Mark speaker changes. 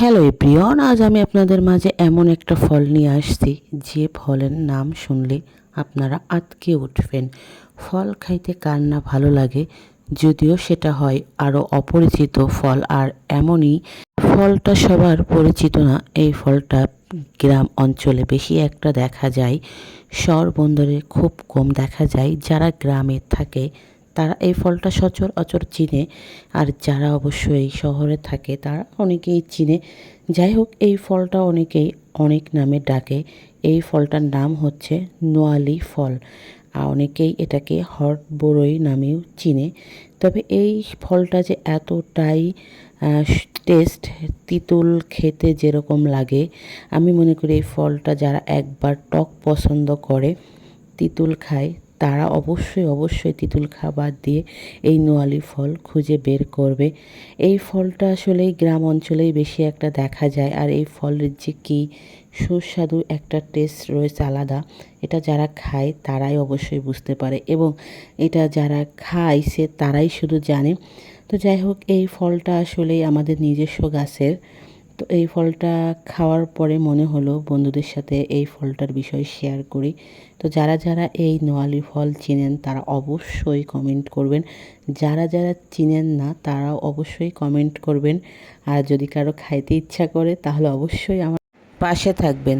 Speaker 1: Hello প্রিয়ন আজ আমি আপনাদের মাঝে এমন একটা ফল নিয়ে আসছি, যে ফলের নাম শুনলে আপনারা আটকে উঠবেন। ফল খাইতে কার না ভালো লাগে, যদিও সেটা হয় আরও অপরিচিত ফল, আর এমনই ফলটা সবার পরিচিত না। এই ফলটা গ্রাম অঞ্চলে বেশি একটা দেখা যায়, শহর বন্দরে খুব কম দেখা যায়, যারা গ্রামে থাকে তারা এই ফলটা সচরাচর চিনে। আর যারা অবশ্যই শহরে থাকে, তারা অনেকেই চিনে। যাই হোক, এই ফলটা অনেকেই অনেক নামে ডাকে। এই ফলটার নাম হচ্ছে নোয়ালি ফল। আর অনেকেই এটাকে হট বড়ই নামেও চিনে। তবে এই ফলটা যে এতটাই টেস্ট, তিতুল খেতে যেরকম লাগে, আমি মনে করি এই ফলটা যারা একবার টক পছন্দ করে, তিতুল খায় তারা অবশ্যই অবশ্যই তিতুল খাবার দিয়ে এই নোয়ালি ফল খুঁজে বের করবে। এই ফলটা আসলে গ্রাম অঞ্চলেই বেশি একটা দেখা যায়। আর এই ফলের যে কী সুস্বাদু একটা টেস্ট রয়েছে আলাদা, এটা যারা খায় তারাই অবশ্যই বুঝতে পারে। এবং এটা যারা খায় সে তারাই শুধু জানে। তো যাই হোক, এই ফলটা আসলেই আমাদের নিজস্ব গাছের তো এই ফলটা খাওয়ার পরে মনে হলো বন্ধুদের সাথে এই ফলটার বিষয় শেয়ার করি। তো যারা যারা এই নোয়ালি ফল চিনেন, তারা অবশ্যই কমেন্ট করবেন। যারা যারা চিনেন না তারাও অবশ্যই কমেন্ট করবেন। আর যদি কারও খাইতে ইচ্ছা করে, তাহলে অবশ্যই আমার পাশে থাকবেন।